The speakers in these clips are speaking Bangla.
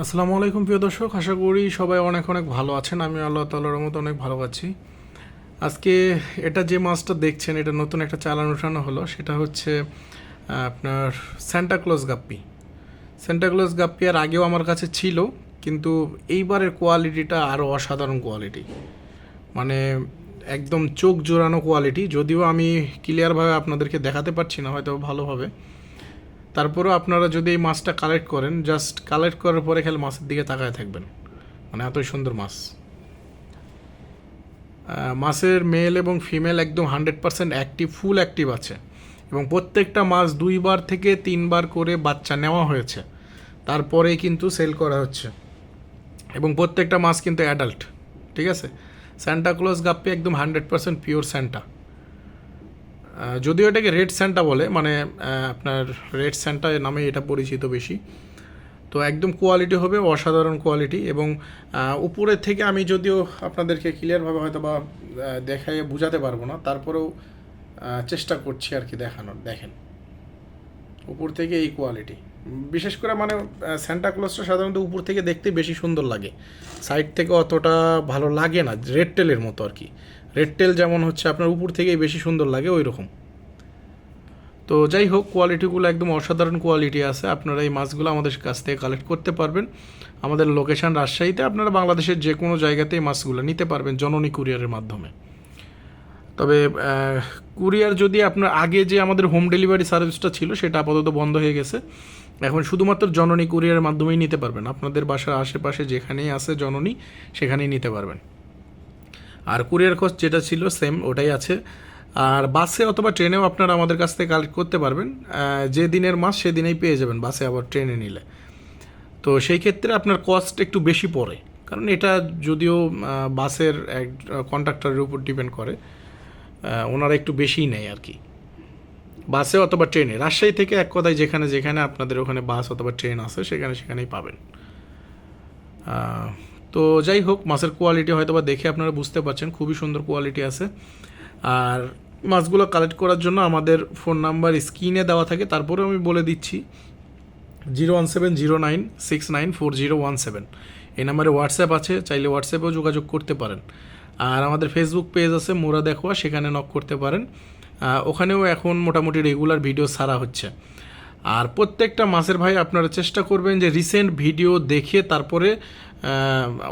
আসসালামু আলাইকুম, প্রিয় দর্শক। আশা করি সবাই অনেক অনেক ভালো আছেন। আমি আল্লাহ তালার মতো অনেক ভালো আছি। আজকে এটা যে মাছটা দেখছেন, এটা নতুন একটা চালান উঠানো হলো। সেটা হচ্ছে আপনার Santa Claus guppy. Santa Claus guppy আর আগেও আমার কাছে ছিল, কিন্তু এইবারের কোয়ালিটিটা আরও অসাধারণ কোয়ালিটি মানে একদম চোখ জোড়ানো কোয়ালিটি যদিও আমি ক্লিয়ারভাবে আপনাদেরকে দেখাতে পারছি না, হয়তো ভালোভাবে তারপরেও আপনারা যদি এই মাছটা কালেক্ট করেন জাস্ট কালেক্ট করার পরে খালি মাছের দিকে তাকায় থাকবেন। মানে এতই সুন্দর মাছ। মাছের মেল এবং ফিমেল একদম hundred percent active full active আছে। এবং প্রত্যেকটা মাছ দুইবার থেকে তিনবার করে বাচ্চা নেওয়া হয়েছে। তারপরেই কিন্তু সেল করা হচ্ছে। এবং প্রত্যেকটা মাছ কিন্তু অ্যাডাল্ট ঠিক আছে? স্যান্টা ক্লজ গাপ্পি একদম হান্ড্রেড পার্সেন্ট পিওর স্যান্টা যদিও এটাকে রেড স্যান্টা বলে মানে আপনার রেড স্যান্টা নামে এটা পরিচিত বেশি। তো একদম কোয়ালিটি হবে, অসাধারণ কোয়ালিটি এবং উপরের থেকে আমি যদিও আপনাদেরকে ক্লিয়ারভাবে হয়তো বা দেখায় বোঝাতে পারব না, তারপরেও চেষ্টা করছি আর কি দেখানোর, দেখেন। উপর থেকে এই কোয়ালিটি বিশেষ করে মানে স্যান্টা ক্লসটা সাধারণত উপর থেকে দেখতে বেশি সুন্দর লাগে। সাইড থেকে অতটা ভালো লাগে না রেড টেলের মতো আর কি রেড টেল যেমন হচ্ছে আপনার উপর থেকেই বেশি সুন্দর লাগে ওই রকম তো যাই হোক কোয়ালিটিগুলো একদম অসাধারণ কোয়ালিটি আছে। আপনারা এই মাছগুলো আমাদের কাছ থেকে কালেক্ট করতে পারবেন। আমাদের লোকেশন রাজশাহীতে, আপনারা বাংলাদেশের যে কোনো জায়গাতেই মাছগুলো নিতে পারবেন জননী কুরিয়ারের মাধ্যমে। তবে কুরিয়ার যদি আপনার আগে যে আমাদের হোম ডেলিভারি সার্ভিসটা ছিল, সেটা আপাতত বন্ধ হয়ে গেছে। এখন শুধুমাত্র জননী কুরিয়ারের মাধ্যমেই নিতে পারবেন। আপনাদের বাসার আশেপাশে যেখানেই আছে জননী, সেখানেই নিতে পারবেন। আর কুরিয়ার কস্ট যেটা ছিল সেম, ওটাই আছে। আর বাসে অথবা ট্রেনেও আপনারা আমাদের কাছ থেকে কালেক্ট করতে পারবেন। যে দিনের মাস সেদিনেই পেয়ে যাবেন বাসে আবার ট্রেনে নিলে। তো সেই ক্ষেত্রে আপনার কস্ট একটু বেশি পড়ে। কারণ এটা যদিও বাসের এক কন্ট্রাক্টরের উপর ডিপেন্ড করে ওনারা একটু বেশিই নেয় আর কি। বাসে অথবা ট্রেনে। রাজশাহী থেকে এক কথায় যেখানে যেখানে আপনাদের ওখানে বাস অথবা ট্রেন আছে, সেখানে সেখানেই পাবেন। তো যাই হোক মাছের কোয়ালিটি হয়তো বা দেখে আপনারা বুঝতে পারছেন, খুবই সুন্দর কোয়ালিটি আছে। আর মাছগুলো কালেক্ট করার জন্য আমাদের ফোন নাম্বার স্ক্রিনে দেওয়া থাকে তারপরেও আমি বলে দিচ্ছি, zero one seven zero nine six nine four zero one seven. এই নাম্বারে হোয়াটসঅ্যাপ আছে, চাইলে হোয়াটসঅ্যাপেও যোগাযোগ করতে পারেন। আর আমাদের ফেসবুক পেজ আছে, মোরা দেখোয়া, সেখানে নক করতে পারেন। ওখানেও এখন মোটামুটি রেগুলার ভিডিও ছাড়া হচ্ছে। আর প্রত্যেকটা মাসের ভাই আপনারা চেষ্টা করবেন যে রিসেন্ট ভিডিও দেখে তারপরে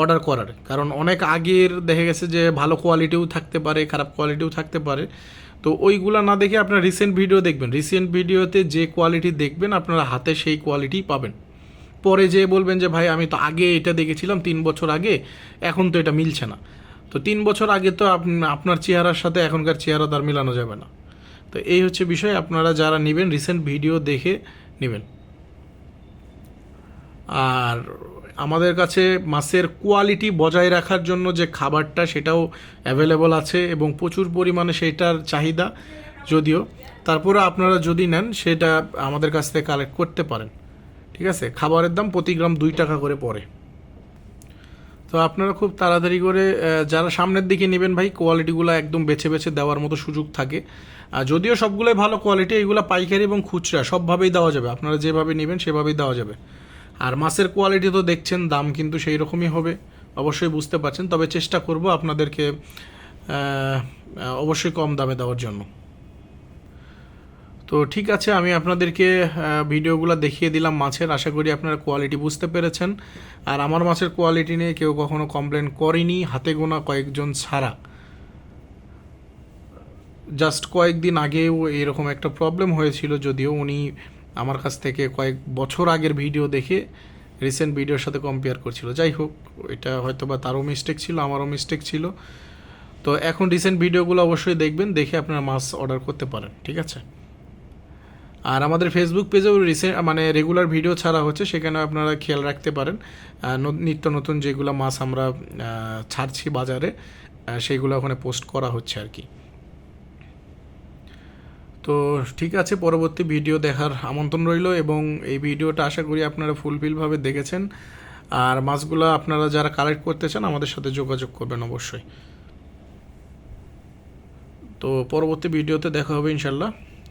অর্ডার করার। কারণ অনেক আগের দেখা গেছে যে ভালো কোয়ালিটিও থাকতে পারে, খারাপ কোয়ালিটিও থাকতে পারে। তো ওইগুলা না দেখে আপনারা রিসেন্ট ভিডিও দেখবেন। রিসেন্ট ভিডিওতে যে কোয়ালিটি দেখবেন, আপনারা হাতে সেই কোয়ালিটি পাবেন। পরে যে বলবেন যে, ভাই, আমি তো আগে এটা দেখেছিলাম তিন বছর আগে, এখন তো এটা মিলছে না। তো তিন বছর আগে তো আপ- আপনার চেহারার সাথে এখনকার চেহারা তার মিলানো যাবে না। তো এই হচ্ছে বিষয়, আপনারা যারা নেবেন রিসেন্ট ভিডিও দেখে নেবেন। আর আমাদের কাছে মাছের কোয়ালিটি বজায় রাখার জন্য যে খাবারটা, সেটাও অ্যাভেলেবল আছে এবং প্রচুর পরিমাণে সেটার চাহিদা যদিও। তারপরে আপনারা যদি নেন, সেটা আমাদের কাছ থেকে কালেক্ট করতে পারেন। ঠিক আছে? খাবারের দাম প্রতি গ্রাম দুই টাকা করে পড়ে। তো আপনারা খুব তাড়াতাড়ি করে যারা সামনের দিকে নেবেন ভাই কোয়ালিটিগুলো একদম বেছে বেছে দেওয়ার মতো সুযোগ থাকে। আর যদিও সবগুলোই ভালো কোয়ালিটি এগুলো পাইকারি এবং খুচরা, সবভাবেই দেওয়া যাবে। আপনারা যেভাবে নেবেন সেভাবেই দেওয়া যাবে। আর মাছের কোয়ালিটি তো দেখছেন, দাম কিন্তু সেই রকমই হবে, অবশ্যই বুঝতে পারছেন। তবে চেষ্টা করব আপনাদেরকে অবশ্যই কম দামে দেওয়ার জন্য। তো ঠিক আছে, আমি আপনাদেরকে ভিডিওগুলো দেখিয়ে দিলাম মাছের। আশা করি আপনারা কোয়ালিটি বুঝতে পেরেছেন। আর আমার মাছের কোয়ালিটি নিয়ে কেউ কখনো কমপ্লেন করেনি, হাতে গোনা কয়েকজন ছাড়া। জাস্ট কয়েকদিন আগেও এরকম একটা প্রবলেম হয়েছিল, যদিও উনি আমার কাছ থেকে কয়েক বছর আগের ভিডিও দেখে রিসেন্ট ভিডিওর সাথে কম্পেয়ার করছিল। যাই হোক, এটা হয়তো বা তারও মিস্টেক ছিল, আমারও মিস্টেক ছিল। তো এখন রিসেন্ট ভিডিওগুলো অবশ্যই দেখবেন, দেখে আপনারা মাছ অর্ডার করতে পারেন, ঠিক আছে? আর আমাদের ফেসবুক পেজেও রিসেন্ট মানে রেগুলার ভিডিও ছাড়া হচ্ছে, সেখানে আপনারা খেয়াল রাখতে পারেন। নিত্য নতুন যেগুলো মাছ আমরা ছাড়ছি বাজারে সেইগুলো ওখানে পোস্ট করা হচ্ছে আর কি। তো ঠিক আছে, পরবর্তী ভিডিও দেখার আমন্ত্রণ রইল এবং এই ভিডিওটা আশা করি আপনারা ফুলফিলভাবে দেখেছেন। আর মাছগুলো আপনারা যারা কালেক্ট করতে চান, আমাদের সাথে যোগাযোগ করবেন অবশ্যই। তো পরবর্তী ভিডিওতে দেখা হবে ইনশাল্লাহ।